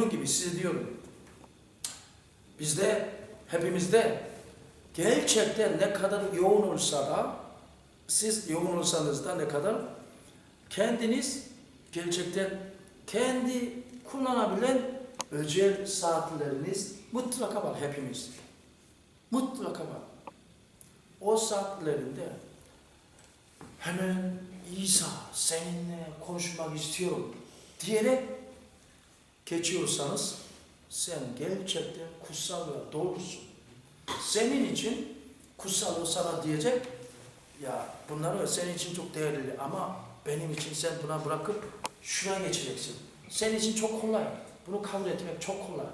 bunun gibi size diyorum. Bizde, hepimizde gerçekten ne kadar yoğun olsa da, siz yoğun olsanız da ne kadar kendiniz gerçekten kendi kullanabilen özel saatleriniz mutlaka var hepimiz. Mutlaka var. O saatlerinde hemen İsa seninle konuşmak istiyorum diyerek geçiyorsanız sen gerçekten kutsal ve doğrusun. Senin için kutsal o sana diyecek ya bunlar senin için çok değerli ama benim için sen buna bırakıp şuraya geçeceksin. Senin için çok kolay. Bunu kabul etmek çok kolay.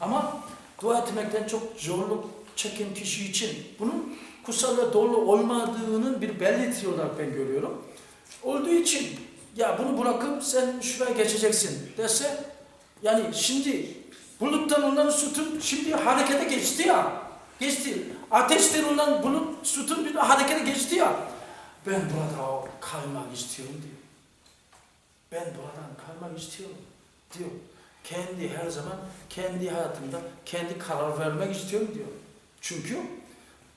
Ama dua etmekten çok zorluk çeken kişi için bunun kutsal ve doğru olmadığının bir belirti olarak ben görüyorum. Olduğu için ya bunu bırakıp sen şuraya geçeceksin dese yani şimdi buluttan onların sütun şimdi harekete geçti ya. Geçti. Ateşten ondan bulut sütun bir harekete geçti ya. Ben burada kalmak istiyorum diyor. Ben buradan kalmak istiyorum diyor. Kendi her zaman kendi hayatımda kendi karar vermek istiyorum diyor. Çünkü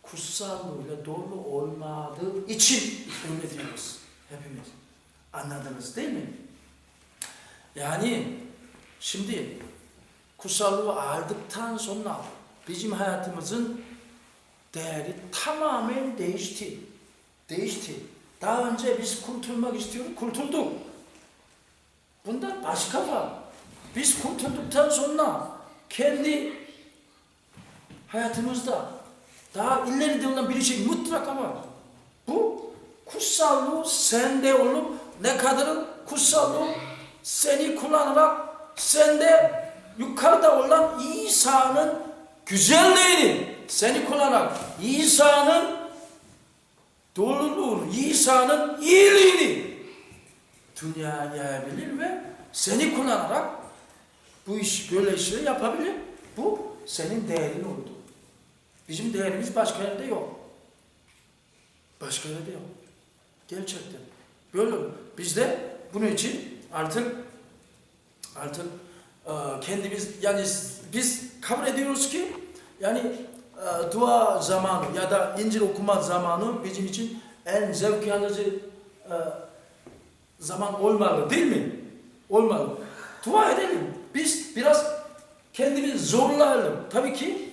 kutsallığıyla dolu olmadığı için öyle diyoruz hepimiz. Anladınız değil mi? Yani şimdi kutsallığı aldıktan sonra bizim hayatımızın değeri tamamen değişti. Değişti. Daha önce biz kurtulmak istiyorduk, kurtulduk. Bunda başka var. Biz kurtulduktan sonra kendi hayatımızda daha ileride olan bir şey mutlaka var. Bu kutsallığı sende olup ne kadar kutsallığı seni kullanarak sende yukarıda olan İsa'nın güzelliğini seni kullanarak İsa'nın doluluğunu, İsa'nın iyiliğini dünyaya yayabilir ve seni kullanarak bu iş böyle işleri yapabilir. Bu senin değerin oldu. Bizim değerimiz başka yerde yok. Başka yerde yok. Gerçekten. Böyle biz de bunun için artık artık e, kendimiz yani biz kabul ediyoruz ki yani e, dua zamanı ya da İncil okuma zamanı bizim için en zevk alıcı e, zaman olmalı değil mi? Olmalı. Dua edelim. Biz biraz kendimizi zorlayalım. Tabii ki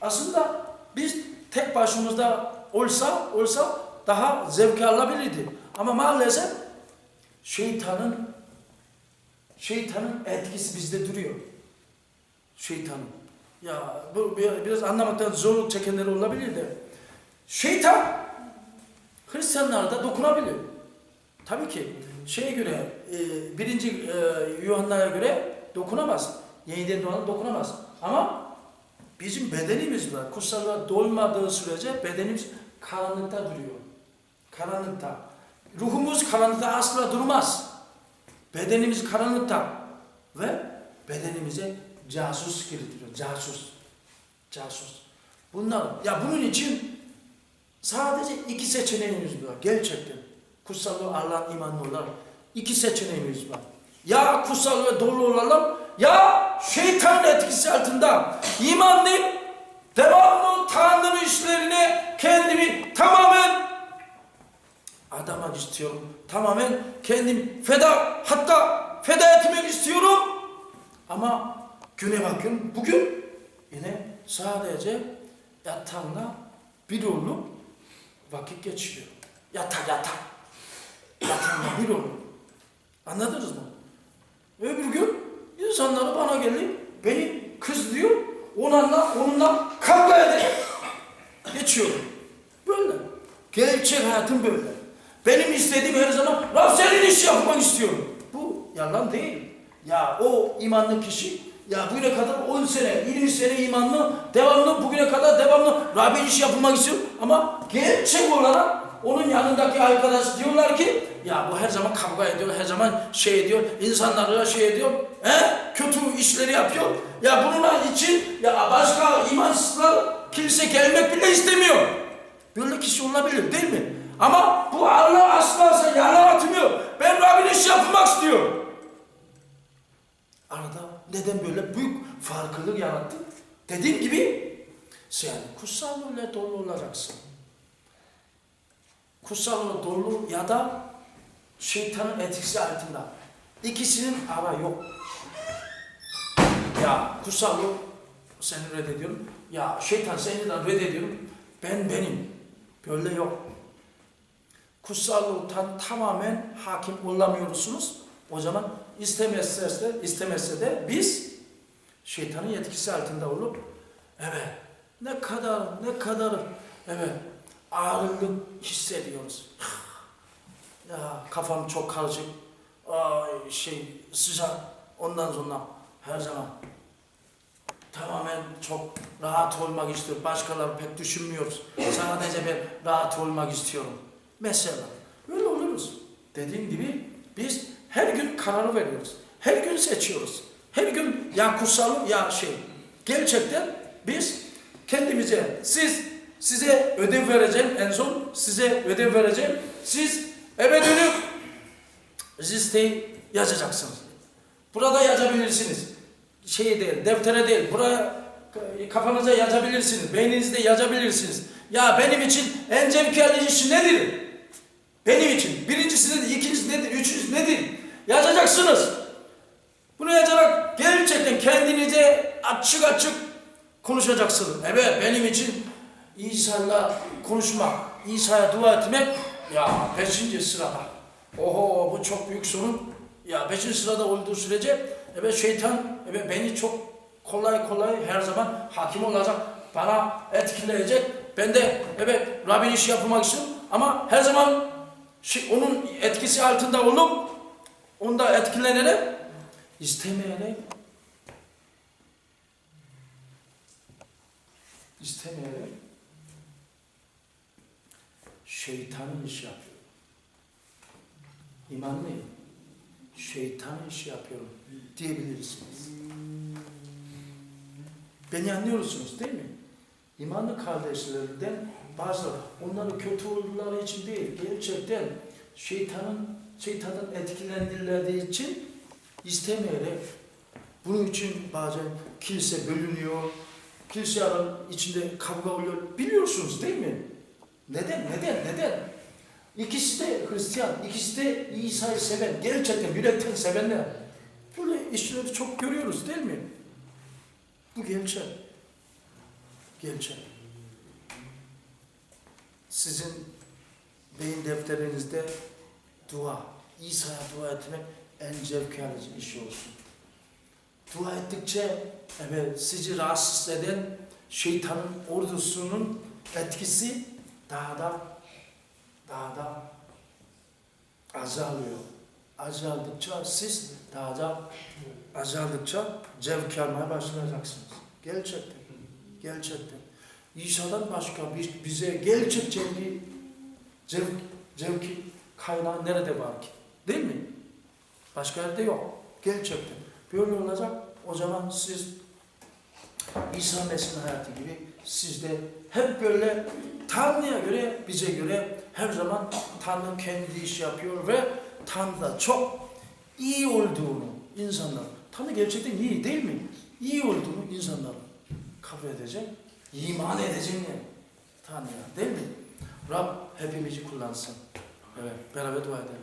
aslında biz tek başımızda olsa olsa daha zevk alabilirdi. Ama maalesef şeytanın şeytanın etkisi bizde duruyor. Şeytanın. Ya bu bir- biraz anlamaktan zorluk çekenler olabilir de. Şeytan Hristiyanlara da dokunabilir. Tabii ki şeye göre e, birinci e, Yuhanna'ya göre dokunamaz. Yeniden doğan dokunamaz. Ama bizim bedenimiz var. Kutsallığa dolmadığı sürece bedenimiz karanlıkta duruyor. Karanlıkta. Ruhumuz karanlıkta asla durmaz. Bedenimiz karanlıkta. Ve bedenimize casus girdiriyor. Casus. Casus. Bunlar, ya bunun için sadece iki seçeneğimiz var. Gerçekten. Kutsallığı Allah'ın imanlı olarak iki seçeneğimiz var. Ya kutsal ve dolu olalım ya şeytanın etkisi altında imanlı devamlı Tanrı'nın işlerine kendimi tamamen adamak istiyorum. Tamamen kendim feda hatta feda etmek istiyorum. Ama güne bakın bugün yine sadece yatağımda bir olup vakit geçiriyor. Yatak yatak. Yatağımda bir olup. Anladınız mı? Öbür gün insanları bana gelip beni kızlıyor. Onunla, onunla kavga ederek geçiyorum. Böyle. Gerçek hayatım böyle. Benim istediğim her zaman rasyonel iş yapmak istiyorum. Bu yalan değil. Ya o imanlı kişi ya bugüne kadar 10 sene, 20 sene imanlı, devamlı bugüne kadar devamlı Rabbi iş yapmak istiyor. Ama gerçek olarak onun yanındaki arkadaş diyorlar ki ya bu her zaman kavga ediyor, her zaman şey ediyor, insanlara şey ediyor, he? kötü işleri yapıyor. Ya bunun için ya başka imansızlar kilise gelmek bile istemiyor. Böyle kişi olabilir değil mi? Ama bu Allah asla yalan atmıyor. Ben Rabbin iş yapmak istiyor. arada neden böyle büyük farklılık yarattı? Dediğim gibi sen kutsal ruhla dolu olacaksın. Kutsal ruh dolu ya da şeytanın etkisi altında. İkisinin ara yok. Ya kutsal ruh seni reddediyorum. Ya şeytan seni de reddediyorum. Ben benim. Böyle yok. Kutsal ruhtan tamamen hakim olamıyorsunuz. O zaman istemezse de, istemezse de biz şeytanın yetkisi altında olup evet ne kadar ne kadar evet ağırlık hissediyoruz. Ya kafam çok karışık. Ay şey sıcak. Ondan sonra her zaman tamamen çok rahat olmak istiyor. Başkaları pek düşünmüyoruz. Sadece ben rahat olmak istiyorum. Mesela böyle oluruz. Dediğim gibi biz her gün kararı veriyoruz. Her gün seçiyoruz. Her gün ya kutsal ya şey. Gerçekten biz kendimize siz size ödev vereceğim en son size ödev vereceğim. Siz eve dönüp listeyi yazacaksınız. Burada yazabilirsiniz. Şey değil, deftere değil. Buraya kafanıza yazabilirsiniz. Beyninizde yazabilirsiniz. Ya benim için en zevk alıcı iş nedir? Benim için. Birincisi nedir? İkincisi nedir? Üçüncüsü nedir? Yazacaksınız. Bunu yazarak gerçekten kendinize açık açık konuşacaksınız. Evet benim için İsa'yla konuşmak, İsa'ya dua etmek ya beşinci sırada. Oho bu çok büyük sorun. Ya beşinci sırada olduğu sürece evet şeytan evet beni çok kolay kolay her zaman hakim olacak. Bana etkileyecek. Ben de evet Rabbin işi yapmak istiyorum ama her zaman şey, onun etkisi altında olup onda etkilenerek istemeyerek istemeyerek şeytanın işi yapıyor. İmanlıyım. Şeytanın işi yapıyorum diyebilirsiniz. Beni anlıyorsunuz değil mi? İmanlı kardeşlerden bazı onları kötü oldukları için değil, gerçekten şeytanın şeytanın etkilendirildiği için istemeyerek bunun için bazen kilise bölünüyor, kilise içinde kavga oluyor. Biliyorsunuz değil mi? Neden? Neden? Neden? İkisi de Hristiyan, ikisi de İsa'yı seven, gerçekten yürekten sevenler. Böyle işleri çok görüyoruz değil mi? Bu gerçek. Gerçek. Sizin beyin defterinizde dua, İsa'ya dua etmek en zevk alıcı iş olsun. Dua ettikçe evet sizi rahatsız eden şeytanın ordusunun etkisi daha da daha da azalıyor. Azaldıkça siz daha da azaldıkça zevk başlayacaksınız. Gerçekten. Gerçekten. İsa'dan başka bir, bize gerçek zevki, zevk, zevki kaynağı nerede var ki? Değil mi? Başka yerde yok. Gerçekten. Böyle olacak. O zaman siz İsa Mesih'in hayatı gibi siz de hep böyle Tanrı'ya göre, bize göre her zaman Tanrı kendi iş yapıyor ve Tanrı da çok iyi olduğunu insanlar, Tanrı gerçekten iyi değil mi? İyi olduğunu insanlar kabul edecek, iman edecek yani Tanrı'ya değil mi? Rab hepimizi kullansın. Evet, beraber dua edelim.